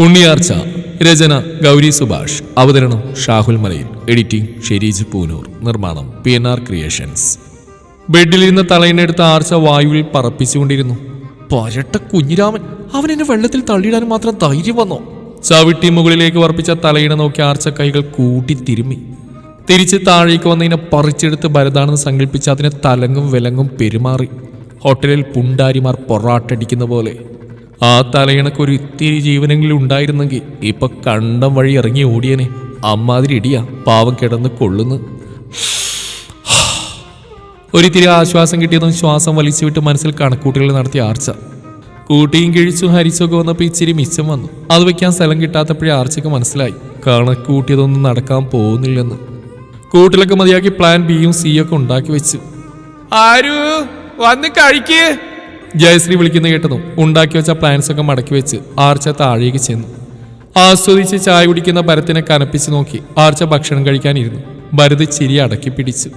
ഉണ്ണിയാർച്ച രചന ഗൗരി സുഭാഷ്. അവതരണം ഷാഹുൽ മലയിൽ. എഡിറ്റിംഗ് ഷെരീജ് പൂനൂർ. നിർമ്മാണം P N R creations. ബെഡിലിരുന്ന തലയിനെടുത്ത ആർച്ച വായുവിൽ പറപ്പിച്ചുകൊണ്ടിരുന്നു. പരട്ട കുഞ്ഞിരാമൻ അവൻ എന്നെ വെള്ളത്തിൽ തള്ളിയിടാൻ മാത്രം ധൈര്യം വന്നോ? ചവിട്ടി മുകളിലേക്ക് വർപ്പിച്ച തലയിണ നോക്കി ആർച്ച കൈകൾ കൂട്ടി തിരുമ്മി. തിരിച്ച് താഴേക്ക് വന്നതിനെ പറിച്ചെടുത്ത് ഭരതാണെന്ന് സങ്കല്പിച്ച് അതിനെ തലങ്ങും വിലങ്ങും പെരുമാറി. ഹോട്ടലിൽ പുണ്ടാരിമാർ പൊറാട്ടടിക്കുന്ന പോലെ. ആ തലയിണക്ക് ഒരു ഇത്തിരി ജീവനെങ്കിലും ഉണ്ടായിരുന്നെങ്കിൽ ഇപ്പൊ കണ്ടം വഴി ഇറങ്ങി ഓടിയനെ. അമ്മാതിരി ഇടിയാ. പാവം കിടന്ന് കൊള്ളുന്നു. ഒരിത്തിരി ആശ്വാസം കിട്ടിയതും ശ്വാസം വലിച്ചു വിട്ട് മനസ്സിൽ കണക്കൂട്ടുകൾ നടത്തിയ ആർച്ച. കൂട്ടിയും കിഴിച്ചു ഹരിച്ചും ഒക്കെ വന്നപ്പോൾ ഇച്ചിരി മിച്ചം വന്നു. അത് വെക്കാൻ സ്ഥലം കിട്ടാത്തപ്പോഴേ ആർച്ചയ്ക്ക് മനസ്സിലായി. കണക്കൂട്ടിയതൊന്നും നടക്കാൻ പോകുന്നില്ലെന്ന്. കൂട്ടിലൊക്കെ മതിയാക്കി പ്ലാൻ ബിയും സിയും ഒക്കെ ഉണ്ടാക്കി വെച്ചു. ആരു? വന്ന് കഴിക്ക്. ജയശ്രീ വിളിക്കുന്ന കേട്ടതും ഉണ്ടാക്കി വെച്ച പ്ലാൻസ് ഒക്കെ മടക്കി വെച്ച് ആർച്ച താഴേക്ക് ചെന്നു. ആസ്വദിച്ച് ചായ കുടിക്കുന്ന ഭരത്തിനെ കനപ്പിച്ച് നോക്കി ആർച്ച ഭക്ഷണം കഴിക്കാനിരുന്നു. ഭരത് ചിരി അടക്കി പിടിച്ചു.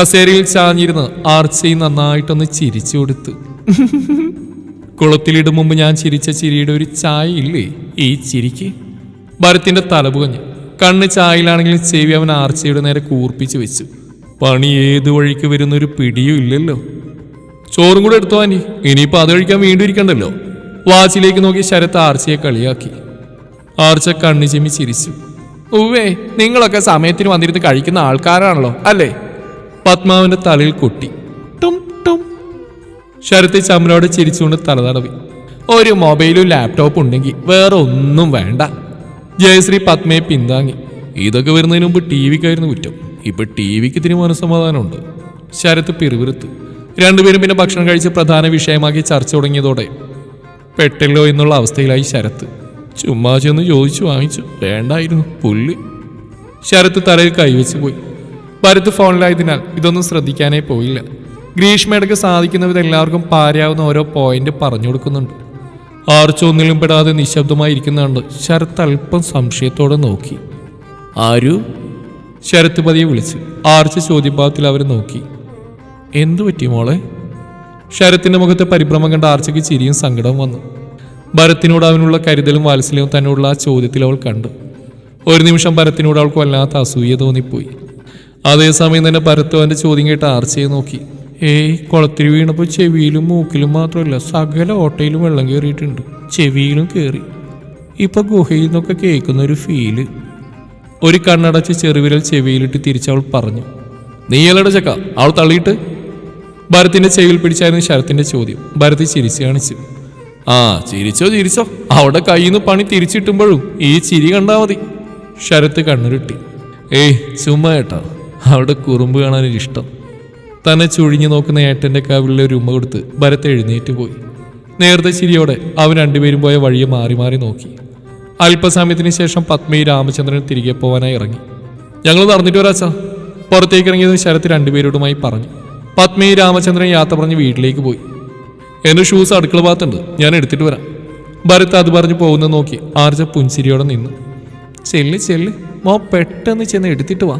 കസേരയിൽ ചാഞ്ഞിരുന്ന് ആർച്ചയും നന്നായിട്ടൊന്ന് ചിരിച്ചു കൊടുത്തു. കുളത്തിലിടും മുമ്പ് ഞാൻ ചിരിച്ച ചിരിയുടെ ഒരു ചായ ഇല്ലേ? ഈ ചിരിക്ക്. ഭരത്തിന്റെ തലപുകഞ്ഞ് കണ്ണ് ചായയിലാണെങ്കിലും ചെവി അവൻ ആർച്ചയുടെ നേരെ കൂർപ്പിച്ചു വെച്ചു. പണി ഏതു വഴിക്ക് വരുന്നൊരു പിടിയും ഇല്ലല്ലോ. ചോറും കൂടെ എടുത്തോ ആന്റി. ഇനിയിപ്പോ അത് കഴിക്കാൻ വീണ്ടും ഇരിക്കണ്ടല്ലോ. വാച്ചിലേക്ക് നോക്കി ശരത്ത് ആർച്ചയെ കളിയാക്കി. ആർച്ച കണ്ണു ചിമ്മി ചിരിച്ചു. ഉവ്വേ നിങ്ങളൊക്കെ സമയത്തിന് വന്നിരുന്ന് കഴിക്കുന്ന ആൾക്കാരാണല്ലോ അല്ലേ? പത്മാവിന്റെ തലയിൽ കൊട്ടി. ടും ടും. ശരത്ത് ചമ്മലോട് ചിരിച്ചുകൊണ്ട് തല തടവി ഒരു മൊബൈലും ലാപ്ടോപ്പും ഉണ്ടെങ്കിൽ വേറെ ഒന്നും വേണ്ട. ജയശ്രീ പത്മയെ പിന്താങ്ങി. ഇതൊക്കെ വരുന്നതിന് മുമ്പ് ടി വിക്കായിരുന്നു കുറ്റം. ഇപ്പൊ ടി വിക്ക് ഇതിന് മനസ്സമാധാനമുണ്ട്. ശരത്ത് പിറുവിറുത്തു രണ്ടുപേരും പിന്നെ ഭക്ഷണം കഴിച്ച് പ്രധാന വിഷയമാക്കി ചർച്ച തുടങ്ങിയതോടെ പെട്ടല്ലോ എന്നുള്ള അവസ്ഥയിലായി ശരത്ത്. ചുമ്മാ ചെന്ന് ചോദിച്ചു വാങ്ങിച്ചു. വേണ്ടായിരുന്നു പുല്ല്. ശരത്ത് തലയിൽ കൈവച്ച് പോയി. ഭരത് ഫോണിലായതിനാൽ ഇതൊന്നും ശ്രദ്ധിക്കാനേ പോയില്ല. ഗ്രീഷ്മയുടെ സാധിക്കുന്ന വിധം എല്ലാവർക്കും പാരാവുന്ന ഓരോ പോയിന്റ് പറഞ്ഞു കൊടുക്കുന്നുണ്ട്. ആർച്ചൊന്നിലും പെടാതെ നിശബ്ദമായി ഇരിക്കുന്നുണ്ട് ശരത്ത് അല്പം സംശയത്തോടെ നോക്കി. ആരു? ശരത്ത് പതിയെ വിളിച്ചു ആർച്ച ചോദ്യഭാവത്തിൽ അവരെ നോക്കി. എന്തു പറ്റി മോളെ? ശരത്തിന്റെ മുഖത്തെ പരിഭ്രമം കണ്ട ആർച്ചയ്ക്ക് ചിരിയും സങ്കടവും വന്നു. ഭരത്തിനോട് അവനുള്ള കരുതലും വാത്സല്യവും തന്നോടുള്ള ആ ചോദ്യത്തിൽ അവൾ കണ്ടു. ഒരു നിമിഷം ഭരത്തിനോട് അവൾക്ക് വല്ലാത്ത അസൂയ തോന്നിപ്പോയി. അതേസമയം തന്നെ ഭരത്ത് അവന്റെ ചോദ്യം കേട്ട് ആർച്ചയെ നോക്കി. ഏയ് കുളത്തിൽ വീണപ്പോൾ ചെവിയിലും മൂക്കിലും മാത്രമല്ല സകല ഓട്ടയിലും വെള്ളം കയറിയിട്ടുണ്ട്. ചെവിയിലും കയറി. ഇപ്പൊ ഗുഹയിൽ നിന്നൊക്കെ കേൾക്കുന്ന ഒരു ഫീൽ. ഒരു കണ്ണടച്ച് ചെറുവിരൽ ചെവിയിലിട്ട് തിരിച്ചവൾ പറഞ്ഞു. നീയല്ലട ചക്ക അവൾ തള്ളിയിട്ട്? ഭരത്തിന്റെ ചെവിയിൽ പിടിച്ചായിരുന്നു ശരത്തിന്റെ ചോദ്യം. ഭരത് ചിരിച്ചു കാണിച്ചു. ആ ചിരിച്ചോ ചിരിച്ചോ. അവിടെ കയ്യിൽ നിന്ന് പണി തിരിച്ചിട്ടുമ്പോഴും ഈ ചിരി കണ്ടാ മതി. ശരത്ത് കണ്ണുരുട്ടി. ഏയ് ചുമ്മാ ഏട്ടാ. അവിടെ കുറുമ്പ് കാണാനൊരിഷ്ടം തന്നെ ചുഴിഞ്ഞു നോക്കുന്ന ഏട്ടന്റെ കാവിലെ ഒരു ഉമ്മ കൊടുത്ത് ഭരത് എഴുന്നേറ്റ് പോയി. നേരത്തെ ചിരിയോടെ അവൻ രണ്ടുപേരും പോയ വഴിയെ മാറി മാറി നോക്കി. അല്പസമയത്തിന് ശേഷം പത്മയും രാമചന്ദ്രൻ തിരികെ പോവാനായി ഇറങ്ങി. ഞങ്ങൾ നടന്നിട്ട് വരാച്ചാ പുറത്തേക്ക് ഇറങ്ങിയത് ശരത്ത് രണ്ടുപേരോടുമായി പറഞ്ഞു. പത്മയും രാമചന്ദ്രൻ യാത്ര പറഞ്ഞ് വീട്ടിലേക്ക് പോയി. എന്റെ ഷൂസ് അടുക്കള ഭാഗത്തുണ്ട്. ഞാൻ എടുത്തിട്ട് വരാം. ഭരത് അത് പറഞ്ഞ് പോകുന്നത് നോക്കി ആർജ പുഞ്ചിരിയോടെ നിന്നു. ചെല്ലി ചെല്ലി. മോ പെട്ടെന്ന് ചെന്ന് എടുത്തിട്ട് വാ.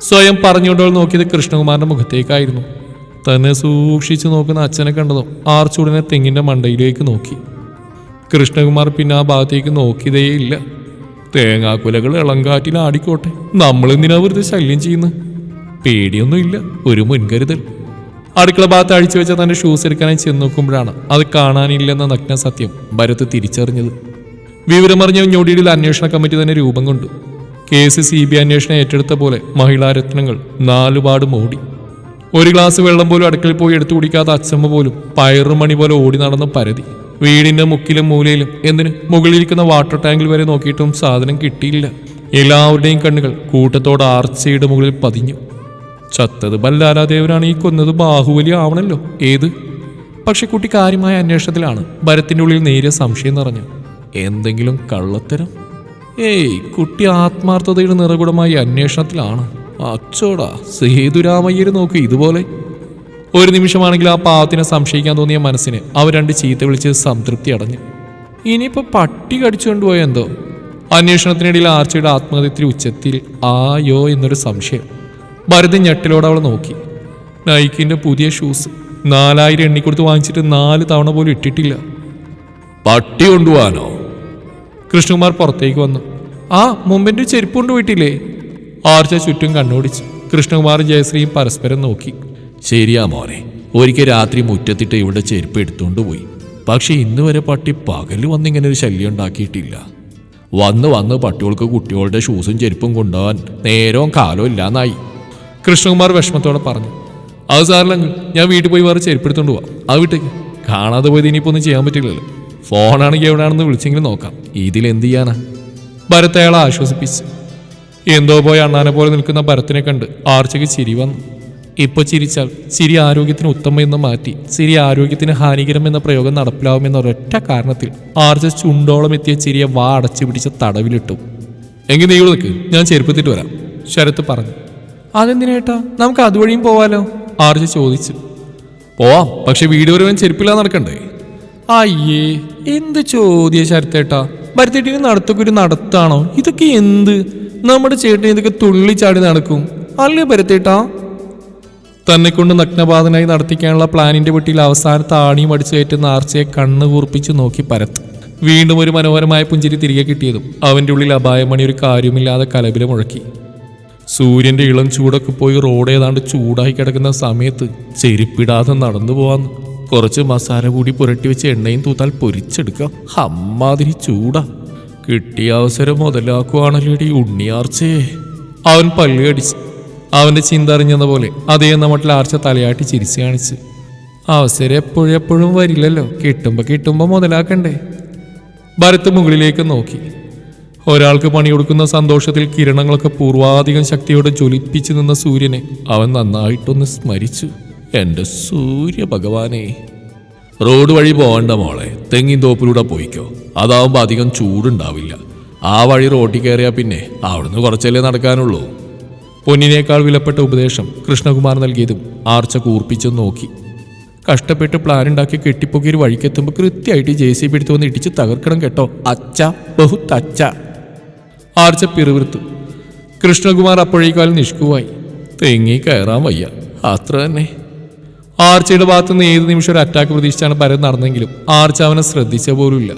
സ്വയം പറഞ്ഞുകൊണ്ടവൾ നോക്കിയത് കൃഷ്ണകുമാറിന്റെ മുഖത്തേക്കായിരുന്നു. തന്നെ സൂക്ഷിച്ചു നോക്കുന്ന അച്ഛനെ കണ്ടതും ആർച്ചുടനെ തെങ്ങിന്റെ മണ്ടയിലേക്ക് നോക്കി. കൃഷ്ണകുമാർ പിന്നെ ആ ഭാഗത്തേക്ക് നോക്കിയതേയില്ല. തേങ്ങാക്കുലകൾ ഇളങ്കാറ്റിൽ ആടിക്കോട്ടെ. നമ്മളെന്തിനാ വെറുതെ ശല്യം ചെയ്യുന്നത് പേടിയൊന്നുമില്ല. ഒരു മുൻകരുതൽ. അടുക്കള ഭാഗത്ത് അഴിച്ചു വെച്ച തന്റെ ഷൂസ് എടുക്കാനായി ചെന്ന് നോക്കുമ്പോഴാണ് അത് കാണാനില്ലെന്ന നഗ്ന സത്യം ഭരത് തിരിച്ചറിഞ്ഞത്. വിവരമറിഞ്ഞ ഞൊടിയിൽ അന്വേഷണ കമ്മിറ്റി തന്നെ രൂപം കൊണ്ടു. കേസ് സി ബി അന്വേഷണം ഏറ്റെടുത്ത പോലെ മഹിളാരത്നങ്ങൾ നാലുപാട് ഓടി ഒരു ഗ്ലാസ് വെള്ളം പോലും അടുക്കളയിൽ പോയി എടുത്തു കുടിക്കാത്ത അച്ഛമ്മ പോലും പയറുമണി പോലെ ഓടി നടന്ന പരതി വീടിന്റെ മുക്കിലും മൂലയിലും എന്തിന് മുകളിലിരിക്കുന്ന വാട്ടർ ടാങ്കിൽ വരെ നോക്കിയിട്ടും സാധനം കിട്ടിയില്ല. എല്ലാവരുടെയും കണ്ണുകൾ കൂട്ടത്തോടെ ആർച്ചയുടെ മുകളിൽ പതിഞ്ഞു. ചത്തത് ബല്ലാലാദേവനാണ് ഈ കൊന്നത്. ബാഹുബലി ആവണല്ലോ. ഏത്? പക്ഷെ കുട്ടി കാര്യമായ അന്വേഷണത്തിലാണ്. ഭരത്തിന്റെ ഉള്ളിൽ നേരിയ സംശയം നിറഞ്ഞു. എന്തെങ്കിലും കള്ളത്തരം? ഏയ് കുട്ടി ആത്മാർത്ഥതയുടെ നിറകുടമായി അന്വേഷണത്തിലാണ്. അച്ചോടാ സേതുരാമയ്യര് നോക്കൂ ഇതുപോലെ. ഒരു നിമിഷമാണെങ്കിൽ ആ പാവത്തിനെ സംശയിക്കാൻ തോന്നിയ മനസ്സിന് അവർ രണ്ട് ചീത്ത വിളിച്ച് സംതൃപ്തി അടഞ്ഞു. ഇനിയിപ്പോ പട്ടി കടിച്ചു കൊണ്ടുപോയെന്തോ അന്വേഷണത്തിനിടയിൽ ആർച്ചയുടെ ആത്മഹത്യത്തിൽ ഉച്ചത്തിൽ ആയോ എന്നൊരു സംശയം. ഭരതൻ ഞെട്ടിലോടെ അവളെ നോക്കി. നൈക്കിന്റെ പുതിയ ഷൂസ് നാലായിരം എണ്ണിക്കൊടുത്ത് വാങ്ങിച്ചിട്ട് നാല് തവണ പോലും ഇട്ടിട്ടില്ല. പട്ടി കൊണ്ടുപോകാനോ? കൃഷ്ണകുമാർ പുറത്തേക്ക് വന്നു. ആ മുമ്പിന്റെ ചെരുപ്പ് കൊണ്ട് പോയിട്ടില്ലേ ആർച്ച ചുറ്റും കണ്ണോടിച്ചു കൃഷ്ണകുമാർ ജയശ്രീയും പരസ്പരം നോക്കി. ശരിയാ മോനെ ഒരിക്കൽ രാത്രി മുറ്റത്തിട്ട് ഇവിടെ ചെരുപ്പ് എടുത്തുകൊണ്ട് പോയി. പക്ഷെ ഇന്ന് വരെ പട്ടി പകൽ വന്നിങ്ങനെ ഒരു ശല്യം ഉണ്ടാക്കിയിട്ടില്ല. വന്ന് വന്ന് പട്ടികൾക്ക് കുട്ടികളുടെ ഷൂസും ചെരുപ്പും കൊണ്ടുപോകാൻ നേരവും കാലവും ഇല്ലാന്നായി. കൃഷ്ണകുമാർ വിഷമത്തോടെ പറഞ്ഞു അത് സാറില്ലെങ്കിൽ ഞാൻ വീട്ടിൽ പോയി വേറെ ചെരുപ്പെടുത്തോണ്ട് പോവാം. ആ വീട്ടേക്ക്. കാണാതെ പോയത് ഇനിയിപ്പോൾ ഒന്നും ചെയ്യാൻ പറ്റില്ലല്ലോ. ഫോണാണെങ്കിൽ എവിടെയാണെന്ന് വിളിച്ചെങ്കിലും നോക്കാം. ഇതിൽ എന്ത് ചെയ്യാനാ? ഭരത് അയാളെ ആശ്വസിപ്പിച്ചു. എന്തോ പോയി അണ്ണാനെ പോലെ നിൽക്കുന്ന ഭരത്തിനെ കണ്ട് ആർച്ചയ്ക്ക് ചിരി വന്നു. ഇപ്പൊ ചിരിച്ചാൽ ചിരി ആരോഗ്യത്തിന് ഉത്തമം എന്ന് മാറ്റി ചിരി ആരോഗ്യത്തിന് ഹാനികരം എന്ന പ്രയോഗം നടപ്പിലാവുമെന്ന ഒരൊറ്റ കാരണത്തിൽ ആർച്ച ചുണ്ടോളം എത്തിയ ചിരിയെ വാ അടച്ചു പിടിച്ച തടവിലിട്ടു. എങ്കിൽ നീ നിൽക്ക് ഞാൻ ചെരുപ്പത്തിട്ട് വരാം ശരത്ത് പറഞ്ഞു. അതെന്തിനേട്ടാ നമുക്ക് അതുവഴിയും പോവാലോ? ആർജി ചോദിച്ചു. പോവാം പക്ഷെ വീട് ഒരുവൻ ചെരുപ്പില്ലാതെ നടക്കണ്ടേ? അയ്യേ എന്ത് ചോദ്യ ശരത്തേട്ടാ ഭരത്തേട്ടിന് നടത്തൊക്കെ ഒരു നടത്താണോ? ഇതൊക്കെ എന്ത്? നമ്മുടെ ചേട്ടൻ ഇതൊക്കെ തുള്ളിച്ചാടി നടക്കും. അല്ലേ ഭരത്തേട്ടാ തന്നെ കൊണ്ട് നഗ്നപാതനായി നടത്തിക്കാനുള്ള പ്ലാനിന്റെ വെട്ടിയിൽ അവസാനത്തെ ആണിയും അടിച്ചു കയറ്റുന്ന ആർച്ചയെ കണ്ണ് കൂർപ്പിച്ച് നോക്കി പരത്ത്. വീണ്ടും ഒരു മനോഹരമായ പുഞ്ചിരി തിരികെ കിട്ടിയതും അവന്റെ ഉള്ളിൽ അപായമണി ഒരു കാര്യമില്ലാതെ കലബില മുഴക്കി. സൂര്യന്റെ ഇളം ചൂടൊക്കെ പോയി റോഡ് ഏതാണ്ട് ചൂടായി കിടക്കുന്ന സമയത്ത് ചെരുപ്പിടാതെ നടന്നു പോവാന്ന്. കുറച്ച് മസാല കൂടി പുരട്ടി വെച്ച് എണ്ണയും തൂത്താൽ പൊരിച്ചെടുക്കാം. അമ്മാതിരി ചൂടാ. കിട്ടിയ അവസരം മുതലാക്കുവാണല്ലേടി ഉണ്ണിയാർച്ചേ. അവൻ പല്ലുകടിച്ച് അവന്റെ ചിന്ത അറിഞ്ഞെന്ന പോലെ അതേ നമ്മട്ടിൽ ആർച്ച തലയാട്ടി ചിരിച്ചു കാണിച്ച്. അവസരം എപ്പോഴും എപ്പോഴും വരില്ലല്ലോ. കിട്ടുമ്പോ കിട്ടുമ്പോ മുതലാക്കണ്ടേ? ഭരത്ത് മുകളിലേക്ക് നോക്കി. ഒരാൾക്ക് പണി കൊടുക്കുന്ന സന്തോഷത്തിൽ കിരണങ്ങളൊക്കെ പൂർവാധികം ശക്തിയോടെ ജ്വലിപ്പിച്ചു നിന്ന സൂര്യനെ അവൻ നന്നായിട്ടൊന്ന് സ്മരിച്ചു. എന്റെ സൂര്യ ഭഗവാനെ റോഡ് വഴി പോകണ്ട മോളെ തെങ്ങിൻ തോപ്പിലൂടെ പോയിക്കോ. അതാവുമ്പോ അധികം ചൂടുണ്ടാവില്ല. ആ വഴി റോട്ടിൽ കയറിയാ പിന്നെ അവിടുന്ന് കുറച്ചല്ലേ നടക്കാനുള്ളൂ. പൊന്നിനേക്കാൾ വിലപ്പെട്ട ഉപദേശം കൃഷ്ണകുമാർ നൽകിയതും ആർച്ച കൂർപ്പിച്ചും നോക്കി. കഷ്ടപ്പെട്ട് പ്ലാൻ ഉണ്ടാക്കി കെട്ടിപ്പൊക്കി ഒരു വഴിക്കെത്തുമ്പോൾ കൃത്യമായിട്ട് ജെ സി പി എടുത്തു വന്ന് ഇടിച്ച് തകർക്കണം കേട്ടോ. അച്ച ബഹുത്തച്ച ആർച്ച പിറുവിറുത്തു കൃഷ്ണകുമാർ അപ്പോഴേക്കാൾ നിഷ്കുവായി. തെങ്ങി കയറാൻ വയ്യ. അത്ര തന്നെ. ആർച്ചയുടെ ഭാഗത്തുനിന്ന് ഏത് നിമിഷം ഒരു അറ്റാക്ക് പ്രതീക്ഷിച്ചാണ് ഭരത് നടന്നെങ്കിലും ആർച്ച അവനെ ശ്രദ്ധിച്ച പോലുമില്ല.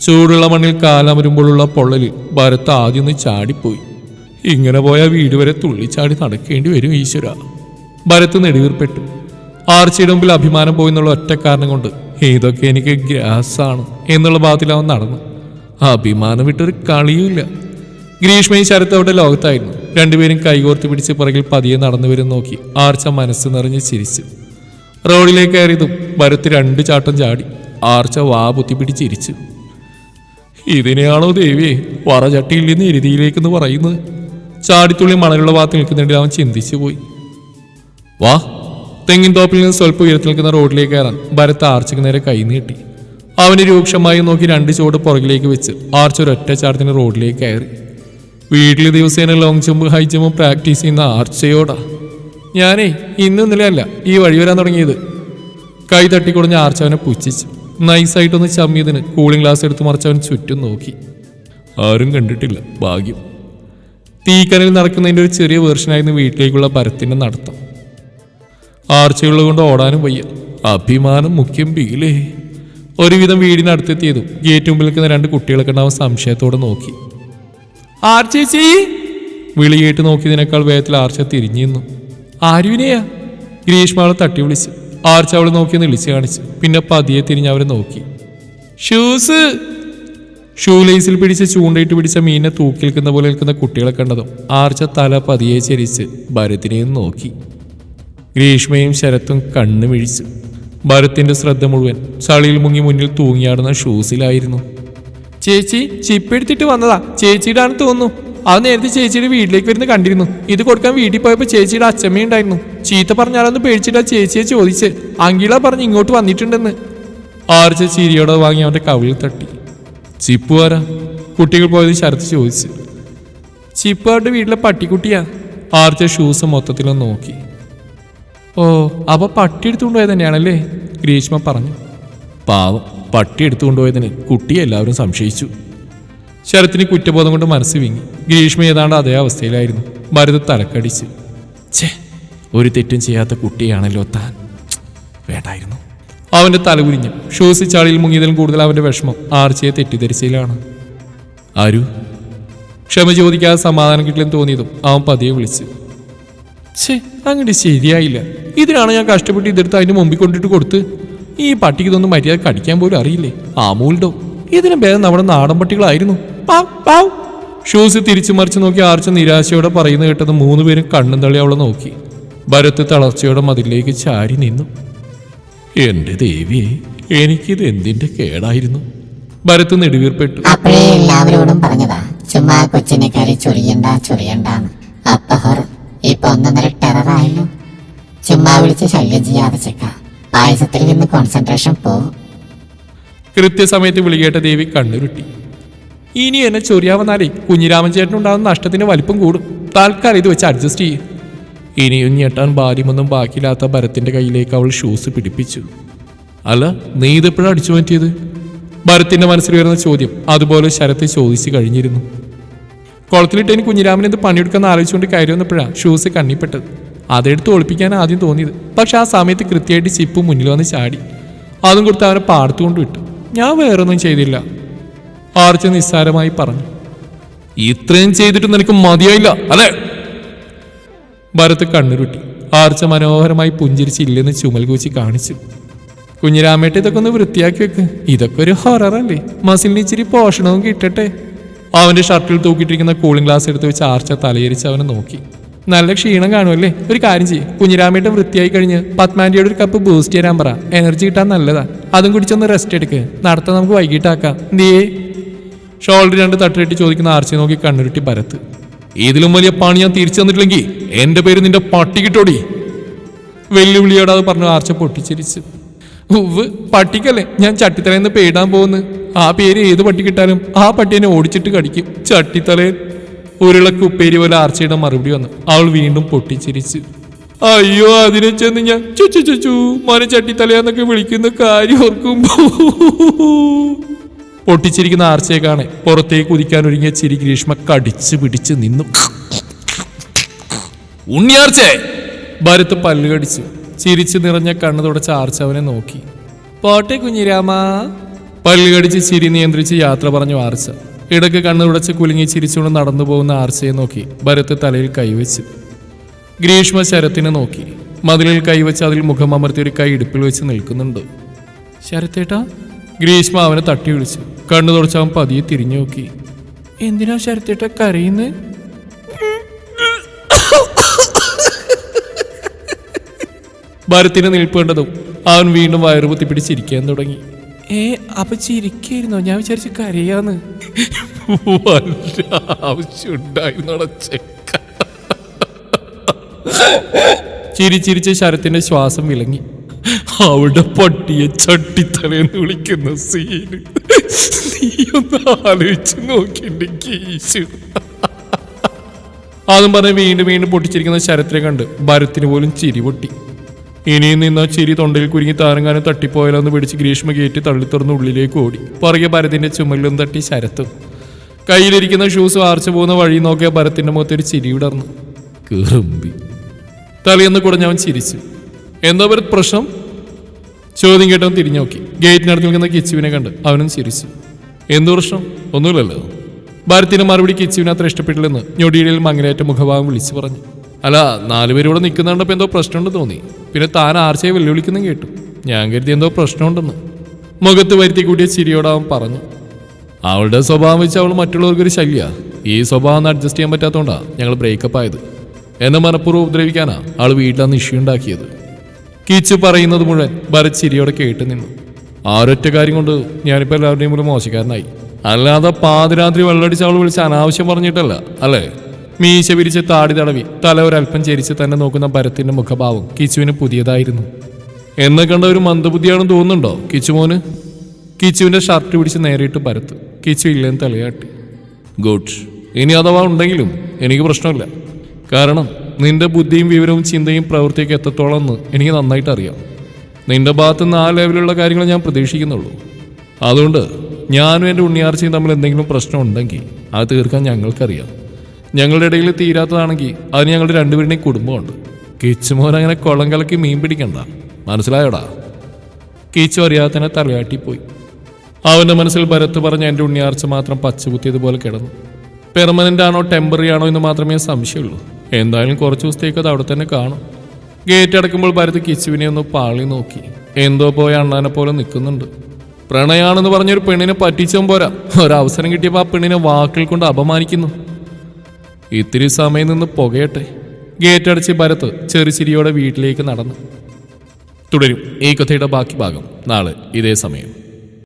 ചൂടുള്ള മണ്ണിൽ കാലമരുമ്പോഴുള്ള പൊള്ളലിൽ ഭരത് ആദ്യം ഒന്ന് ചാടിപ്പോയി. ഇങ്ങനെ പോയാൽ വീട് വരെ തുള്ളിച്ചാടി നടക്കേണ്ടി വരും ഈശ്വര. ഭരത് നെടുവീർപ്പെട്ടു. ആർച്ചയുടെ മുമ്പിൽ അഭിമാനം പോയി എന്നുള്ള ഒറ്റ കാരണം കൊണ്ട് ഇതൊക്കെ എനിക്ക് ഗ്രാസാണ് എന്നുള്ള ഭാഗത്തിൽ അവൻ നടന്നു. അഭിമാനം വിട്ടൊരു കളിയുമില്ല. ഗ്രീഷ്മയും ശരത്ത് അവിടെ ലോകത്തായിരുന്നു. രണ്ടുപേരും കൈകോർത്ത് പിടിച്ച് പുറകിൽ പതിയെ നടന്നു വരും നോക്കി ആർച്ച മനസ്സ് നിറഞ്ഞ് ചിരിച്ചു. റോഡിലേക്ക് കയറിയതും ഭരത്ത് രണ്ട് ചാട്ടം ചാടി. ആർച്ച വാ പൊത്തിപ്പിടി ചിരിച്ചു ഇതിനെയാണോ ദേവിയെ വറചട്ടിയിൽ നിന്ന് എരുതിയിലേക്കെന്ന് പറയുന്നത്? ചാടിത്തുള്ളി മണലുള്ള ഭാഗത്ത് നിൽക്കുന്നുണ്ടെങ്കിൽ അവൻ ചിന്തിച്ചു പോയി. വാ. തെങ്ങിൻ തോപ്പിൽ നിന്ന് സ്വല്പ ഉയരത്തിൽ നിൽക്കുന്ന റോഡിലേക്ക് കയറാൻ ഭരത് ആർച്ചയ്ക്ക് നേരെ കൈ നീട്ടി. അവന് രൂക്ഷമായി നോക്കി രണ്ട് ചുവട് പുറകിലേക്ക് വെച്ച് ആർച്ച ഒരൊറ്റ ചാടത്തിന് റോഡിലേക്ക് കയറി. വീട്ടിൽ ദിവസേന long jump high jump practice ചെയ്യുന്ന ആർച്ചയോടാ. ഞാനേ ഇന്നും നിലയല്ല ഈ വഴി വരാൻ തുടങ്ങിയത്. കൈ തട്ടിക്കൊടഞ്ഞ ആർച്ചവനെ പുച്ഛിച്ചു നൈസായിട്ടൊന്ന് ചമ്മിയതിന് കൂളിംഗ് ഗ്ലാസ് എടുത്ത് മറിച്ചവൻ ചുറ്റും നോക്കി. ആരും കണ്ടിട്ടില്ല ഭാഗ്യം. തീക്കനൽ നടക്കുന്നതിന്റെ ഒരു ചെറിയ വേർഷനായിരുന്നു വീട്ടിലേക്കുള്ള പരത്തിന്റെ നടത്തം. ആർച്ചയുള്ളത് കൊണ്ട് ഓടാനും വയ്യ. അഭിമാനം മുഖ്യം ബീലേ ഒരുവിധം വീടിനടുത്തെത്തിയതും ഗേറ്റ് മുമ്പിൽ നിൽക്കുന്ന രണ്ട് കുട്ടികളൊക്കെ ഉണ്ടാവും സംശയത്തോടെ നോക്കി. ആർച്ചേച്ചി വിളിയേട്ട് നോക്കിയതിനേക്കാൾ വേഗത്തിൽ ആർച്ച തിരിഞ്ഞു നിന്നു. ആരുവിനെയാ? തട്ടി വിളിച്ചു. ആർച്ച അവളെ നോക്കി നിളിച്ച് കാണിച്ചു. പിന്നെ പതിയെ തിരിഞ്ഞ് അവരെ നോക്കി. ഷൂസ്! ഷൂ ലേസിൽ പിടിച്ച് ചൂണ്ടയിട്ട് പിടിച്ച മീനെ തൂക്കി നിൽക്കുന്ന പോലെ നിൽക്കുന്ന കുട്ടികളെ കണ്ടതും ആർച്ച തല പതിയെ ചരിച്ച് ഭരത്തിനെയും നോക്കി. ഗ്രീഷ്മയും ശരത്തും കണ്ണു മിഴിച്ചു ഭരത്തിന്റെ ശ്രദ്ധ മുഴുവൻ ചളിയിൽ മുങ്ങി മുന്നിൽ തൂങ്ങിയാടുന്ന ഷൂസിലായിരുന്നു. ചേച്ചി ചിപ്പ് എടുത്തിട്ട് വന്നതാ. ചേച്ചിയുടെ ആണെന്ന് തോന്നുന്നു. അത് നേരത്തെ ചേച്ചിയുടെ വീട്ടിലേക്ക് വരുന്ന കണ്ടിരുന്നു. ഇത് കൊടുക്കാൻ വീട്ടിൽ പോയപ്പോൾ ചേച്ചിയുടെ അച്ഛമ്മയുണ്ടായിരുന്നു ചീത്ത പറഞ്ഞാലൊന്ന് പേടിച്ചിട്ട് ചേച്ചിയെ ചോദിച്ച്. അങ്കിള പറഞ്ഞ് ഇങ്ങോട്ട് വന്നിട്ടുണ്ടെന്ന്. ആർച്ച ചിരിയോടെ വാങ്ങി അവന്റെ കവിളിൽ തട്ടി. ചിപ്പ് ആരാ? കുട്ടികൾ പോയത് ശരത്ത് ചോദിച്ചു. ചിപ്പ് അവരുടെ വീട്ടിലെ പട്ടിക്കുട്ടിയാ? ആർച്ച ഷൂസ് മൊത്തത്തിലൊന്ന് നോക്കി. ഓ അപ്പൊ പട്ടി എടുത്തുകൊണ്ടുപോയത് തന്നെയാണല്ലേ? ഗ്രീഷ്മ പറഞ്ഞു. പാവം. പട്ടി എടുത്തുകൊണ്ടുപോയതിന് കുട്ടിയെ എല്ലാവരും സംശയിച്ചു. ശരത്തിന് കുറ്റബോധം കൊണ്ട് മനസ്സ് വിങ്ങി. ഗ്രീഷ്മ ഏതാണ്ട് അതേ അവസ്ഥയിലായിരുന്നു. ഭരത് തലക്കടിച്ച്. ഛേ ഒരു തെറ്റും ചെയ്യാത്ത കുട്ടിയാണല്ലോ താൻ. വേണ്ടായിരുന്നു. അവന്റെ തല ഉരിഞ്ഞു ഷൂസ് ചാളിയിൽ മുങ്ങിയതിലും കൂടുതൽ അവന്റെ വിഷമം ആർച്ചയെ തെറ്റിദ്ധരിച്ചതിലാണ്. ആരു? ക്ഷമ ചോദിക്കാതെ സമാധാനം കിട്ടില്ലെന്ന് തോന്നിയതും അവൻ പതിയെ വിളിച്ചു. ഛേ അങ്ങനെ ശരിയായില്ല. ഇതിനാണ് ഞാൻ കഷ്ടപ്പെട്ട് ഇതെടുത്ത് അതിന് മുമ്പിൽ കൊണ്ടിട്ട് കൊടുത്ത് ഈ പട്ടിക്ക് ഇതൊന്നും മര്യാദ കടിക്കാൻ പോലും അറിയില്ലേ? ആമൂലിടോ ഇതിന് ഭേദം നമ്മുടെ നാടൻ പട്ടികളായിരുന്നു. ഷൂസ് തിരിച്ചു മറിച്ച് നോക്കി ആർച്ച നിരാശയോടെ പറയുന്ന കേട്ടത് മൂന്ന് പേരും കണ്ണും തള്ളി അവളെ നോക്കി. ഭരത്ത് തളർച്ചയോടെ മതിലേക്ക് ചാരി നിന്നു. എന്റെ ദേവിയെ എനിക്കിത് എന്തിന്റെ കേടായിരുന്നു? ഭരത്ത് നെടുവീർപ്പെട്ടു. എല്ലാവരോടും പറഞ്ഞതാ ചുമ്മാ കൊച്ചിനെ കയറി ചൊറിയണ്ട ചൊറിയണ്ടാന്ന്. അപ്പൊ ഇപ്പൊ ഒന്നൊന്നര ടെററായല്ലോ. ചുമ്മാ വിളിച്ച് ശല്യം ചെയ്യാതെ ചെക്ക. പായസത്തിൽ നിന്ന് കോൺസെൻട്രേഷൻ പോവും കൃത്യസമയത്ത് വിളികേട്ട ദേവി കണ്ണുരുട്ടി. ഇനി എന്നെ ചൊറിയാവുന്നാലേ കുഞ്ഞിരാമൻ ചേട്ടനുണ്ടാകുന്ന നഷ്ടത്തിന് വലിപ്പം കൂടും. താൽക്കാലം ഇത് വെച്ച് അഡ്ജസ്റ്റ് ചെയ്യും. ഇനിയും ഞെട്ടാൻ ഭാര്യമൊന്നും ബാക്കിയില്ലാത്ത ഭരത്തിന്റെ കയ്യിലേക്ക് അവൾ ഷൂസ് പിടിപ്പിച്ചു. അല്ല നീ ഇതെപ്പോഴാണ് അടിച്ചു മാറ്റിയത്? ഭരത്തിന്റെ മനസ്സിൽ വരുന്ന ചോദ്യം അതുപോലെ ശരത്തെ ചോദിച്ചു കഴിഞ്ഞിരുന്നു. കുളത്തിലിട്ട് എനിക്ക് കുഞ്ഞിരാമൻ എന്ത് പണിയെടുക്കാന്ന് ആലോചിച്ചുകൊണ്ട് കയറി വന്നപ്പോഴാണ് ഷൂസ് കണ്ണിപ്പെട്ടത് അതെടുത്ത് ഒളിപ്പിക്കാൻ ആദ്യം തോന്നിയത്. പക്ഷെ ആ സമയത്ത് കൃത്യമായിട്ട് ചിപ്പ് മുന്നിൽ വന്ന് ചാടി. അതും കൊടുത്ത് അവനെ പാടത്തുകൊണ്ട് വിട്ടു. ഞാൻ വേറൊന്നും ചെയ്തില്ല. ആർച്ച നിസ്സാരമായി പറഞ്ഞു. ഇത്രയും ചെയ്തിട്ട് നിനക്ക് മതിയായില്ല അതെ ഭരത് കണ്ണുരുട്ടി. ആർച്ച മനോഹരമായി പുഞ്ചിരിച്ചില്ലെന്ന് ചുമൽ കൂച്ചി കാണിച്ചു. കുഞ്ഞിരാമേട്ട ഇതൊക്കെ ഒന്ന് വൃത്തിയാക്കി വെക്ക്. ഇതൊക്കെ ഒരു ഹൊററല്ലേ മസിലിന് ഇച്ചിരി പോഷണവും കിട്ടട്ടെ. അവന്റെ ഷർട്ടിൽ തൂക്കിയിട്ടിരിക്കുന്ന കൂളിംഗ് ഗ്ലാസ് എടുത്ത് വെച്ച് ആർച്ച തലയിരിച്ച് അവനെ നോക്കി. നല്ല ക്ഷീണം കാണുമല്ലേ? ഒരു കാര്യം ചെയ്യ്. കുഞ്ഞിരാമയുടെ വൃത്തിയായി കഴിഞ്ഞ് പത്മാൻഡിയുടെ ഒരു കപ്പ് ബൂസ്റ്റ് തരാൻ പറ. എനർജി കിട്ടാൻ നല്ലതാ. അതും കുടിച്ചൊന്ന് റെസ്റ്റ് എടുക്ക്. നടത്താൻ നമുക്ക് വൈകിട്ടാക്കാം നീ ഷോൾഡർ രണ്ട് തട്ടിട്ട് ചോദിക്കുന്ന ആർച്ചയെ നോക്കി കണ്ണുരുട്ടി പരത്ത്. ഇതിലും വലിയ പണി ഞാൻ തിരിച്ചു തന്നിട്ടില്ലെങ്കിൽ എന്റെ പേര് നിന്റെ പട്ടി കിട്ടോടി? വെല്ലുവിളിയോട് അത് പറഞ്ഞു ആർച്ച പൊട്ടിച്ചിരിച്ച്. ഉവ് പട്ടിക്കല്ലേ? ഞാൻ ചട്ടിത്തലേന്ന് പേടാൻ പോകുന്നു. ആ പേര് ഏത് പട്ടി കിട്ടാനും ആ പട്ടി എന്നെ ഓടിച്ചിട്ട് കടിക്കും. ചട്ടിത്തലയൻ ഉരുളക്ക് ഉപ്പേരി പോലെ ആർച്ചയുടെ മറുപടി വന്നു. അവൾ വീണ്ടും പൊട്ടിച്ചിരിച്ചു. അയ്യോ അതിനെ ചെന്ന് ഞാൻ ചുച്ചു ചുച്ചു മോനെ ചട്ടിത്തലയാന്നൊക്കെ വിളിക്കുന്ന കാര്യം ഓർക്കുമ്പോ പൊട്ടിച്ചിരിക്കുന്ന ആർച്ചയെ കാണെ പുറത്തേക്ക് കുതിക്കാൻ ഒരുങ്ങിയ ചിരി ഗ്രീഷ്മ കടിച്ചു പിടിച്ച് നിന്നു. ഉണ്ണിയാർച്ചേ ഭരത് പല്ല് കടിച്ചു. ചിരിച്ചു നിറഞ്ഞ കണ്ണു തുടച്ച ആർച്ച അവനെ നോക്കി. പോട്ടെ കുഞ്ഞിരാമ. പല്ലുകടിച്ച് ചിരി നിയന്ത്രിച്ച് യാത്ര പറഞ്ഞു ആർച്ച. ഇടയ്ക്ക് കണ്ണു തുടച്ച് കുലുങ്ങി ചിരിച്ചുകൊണ്ട് നടന്നു പോകുന്ന ആർച്ചയെ നോക്കി ഭരത് തലയിൽ കൈവച്ച്. ഗ്രീഷ്മ ശരത്തിനെ നോക്കി. മതിലിൽ കൈവച്ച് അതിൽ മുഖം അമർത്തി ഒരു കൈ ഇടുപ്പിൽ വെച്ച് നിൽക്കുന്നുണ്ട്. ശരത്തേട്ടാ? ഗ്രീഷ്മ അവനെ തട്ടി വിളിച്ചു. കണ്ണു തുടച്ച് അവൻ പതിയെ തിരിഞ്ഞു നോക്കി. എന്തിനാ ശരത്തേട്ട കരയുന്നത് ഭരത്തിനെ നിൽപ്പേണ്ടതും അവൻ വീണ്ടും വയറു പിടിച്ചിരിക്കാൻ തുടങ്ങി. ഏ അപ്പൊ ചിരിക്കായിരുന്നോ ഞാൻ വിചാരിച്ച് കരയാന്ന്. വല്ല ആവശ്യമുണ്ടായിരുന്നോടാ ചെക്ക ചിരിച്ചിരിച്ച് ശരത്തിന്റെ ശ്വാസം വിളങ്ങി അവിടെ പട്ടിയെ ചട്ടിത്തലേന്ന് വിളിക്കുന്ന സീന്. നീ ഒന്ന് ആലോചിച്ച് നോക്കിണ്ടെങ്കിൽ അതും പറഞ്ഞ് വീണ്ടും വീണ്ടും പൊട്ടിച്ചിരിക്കുന്ന ശരത്തിനെ കണ്ട് ഭരത്തിന് പോലും ചിരി പൊട്ടി. ഇനിയും നിന്ന ചിരി തൊണ്ടയിൽ കുരുങ്ങി താരങ്ങാനും തട്ടിപ്പോയാലെന്ന് പിടിച്ച് ഗ്രീഷ്മ കയറ്റി തള്ളിത്തുറന്ന് ഉള്ളിലേക്ക് ഓടി. പുറകെ ഭരത്തിന്റെ ചുമലിലും തട്ടി ശരത്തും. കയ്യിലിരിക്കുന്ന ഷൂസ് ആർച്ചു പോകുന്ന വഴി നോക്കിയ ഭരത്തിന്റെ മുഖത്ത് ഒരു ചിരി വിടർന്നു കീറുമ്പി. തലയെന്ന് കുടഞ്ഞവൻ ചിരിച്ചു. എന്താ ഭരത് പ്രശ്നം? ചോദ്യം കേട്ടവൻ തിരിഞ്ഞു നോക്കി ഗേറ്റിനടുത്ത് നിൽക്കുന്ന കിച്ചുവിനെ കണ്ട് അവനും ചിരിച്ചു. എന്തു പ്രശ്നം? ഒന്നുമില്ലല്ലോ. ഭരത്തിന് മറുപടി കിച്ചുവിനെ അത്ര ഇഷ്ടപ്പെട്ടില്ലെന്ന് ഞൊടിയിടയിൽ മങ്ങലേറ്റ മുഖഭാവം വിളിച്ചു പറഞ്ഞു. അല്ല നാലുപേരും ഇവിടെ നിൽക്കുന്നുണ്ടപ്പോൾ എന്തോ പ്രശ്നമുണ്ട് തോന്നി. പിന്നെ താൻ ആർച്ചയെ വെല്ലുവിളിക്കുന്നു കേട്ടു. ഞാൻ കരുതി എന്തോ പ്രശ്നമുണ്ടെന്ന്. മുഖത്ത് വരുത്തി കൂട്ടിയ ചിരിയോട് അവൻ പറഞ്ഞു അവളുടെ സ്വഭാവം വെച്ച് അവൾ മറ്റുള്ളവർക്കൊരു ശല്യ. ഈ സ്വഭാവം അഡ്ജസ്റ്റ് ചെയ്യാൻ പറ്റാത്തതുകൊണ്ടാണ് ഞങ്ങൾ ബ്രേക്കപ്പ് ആയത്. എന്നെ മനഃപൂർവം ഉപദ്രവിക്കാനാ ആൾ വീട്ടിലന്ന് ഇഷ്യൂ ഉണ്ടാക്കിയത്. കിച്ചു പറയുന്നത് മുഴുവൻ ഭരത് ചിരിയോടെ കേട്ട് നിന്നു. ആരൊറ്റ കാര്യം കൊണ്ട് ഞാനിപ്പോൾ എല്ലാവരുടെയും മുമ്പിൽ മോശക്കാരനായി. അല്ലാതെ പാതിരാത്രി വെള്ളടിച്ച് അവൾ വിളിച്ച് അനാവശ്യം പറഞ്ഞിട്ടല്ല അല്ലേ? മീശ വിരിച്ച് താടി തടവി തല ഒരൽപ്പം ചരിച്ച് തന്നെ നോക്കുന്ന ഭരത്തിന്റെ മുഖഭാവം കിച്ചുവിന് പുതിയതായിരുന്നു. എന്നെ കണ്ട ഒരു മന്ദബുദ്ധിയാണെന്ന് തോന്നുന്നുണ്ടോ കിച്ചുമോന് കിച്ചുവിന്റെ ഷർട്ട് പിടിച്ച് നേരിട്ട് ഭരത്ത് കിച്ചു ഇല്ലെന്ന് തലയാട്ടി ഗുഡ്. ഇനി അഥവാ ഉണ്ടെങ്കിലും എനിക്ക് പ്രശ്നമില്ല. കാരണം നിന്റെ ബുദ്ധിയും വിവരവും ചിന്തയും പ്രവൃത്തിയൊക്കെ എത്രത്തോളം എന്ന് എനിക്ക് നന്നായിട്ട് അറിയാം. നിന്റെ ഭാഗത്ത് നിന്ന് ആ ലെവലിലുള്ള കാര്യങ്ങൾ ഞാൻ പ്രതീക്ഷിക്കുന്നുള്ളൂ. അതുകൊണ്ട് ഞാനും എന്റെ ഉണ്ണിയാർച്ചയും തമ്മിൽ എന്തെങ്കിലും പ്രശ്നം ഉണ്ടെങ്കിൽ അത് തീർക്കാൻ ഞങ്ങൾക്കറിയാം. ഞങ്ങളുടെ ഇടയിൽ തീരാത്തതാണെങ്കിൽ അതിന് ഞങ്ങളുടെ രണ്ടുപേരുടെയും കുടുംബമുണ്ട്. കിച്ചുമോൻ അങ്ങനെ കുളം കലക്കി മീൻ പിടിക്കണ്ട. മനസ്സിലായോടാ? കീച്ചു അറിയാതെ തന്നെ തലയാട്ടിപ്പോയി അവന്റെ മനസ്സിൽ ഭരത്ത് പറഞ്ഞ എന്റെ ഉണ്ണിയാർച്ച മാത്രം പച്ചകുത്തിയതുപോലെ കിടന്നു. പെർമനന്റ് ആണോ ടെമ്പററി ആണോ എന്ന് മാത്രമേ സംശയമുള്ളൂ. എന്തായാലും കുറച്ച് ദിവസത്തേക്ക് അത് അവിടെ തന്നെ കാണും. ഗേറ്റ് അടക്കുമ്പോൾ ഭരത് കിച്ചുവിനെ ഒന്ന് പാളി നോക്കി. എന്തോ പോയ അണ്ണാനെ പോലെ നിൽക്കുന്നുണ്ട്. പ്രണയാണെന്ന് പറഞ്ഞൊരു പെണ്ണിനെ പറ്റിച്ചും പോരാ. ഒരവസരം കിട്ടിയപ്പോൾ ആ പെണ്ണിനെ വാക്കിൽ കൊണ്ട് അപമാനിക്കുന്നു. ഇത്തിരി സമയം നിന്ന് പുകയട്ടെ. ഗേറ്റ് അടച്ച് ഭരത് ചെറുചിരിയോടെ വീട്ടിലേക്ക് നടന്നു. തുടരും ഈ കഥയുടെ ബാക്കി ഭാഗം നാളെ ഇതേ സമയം.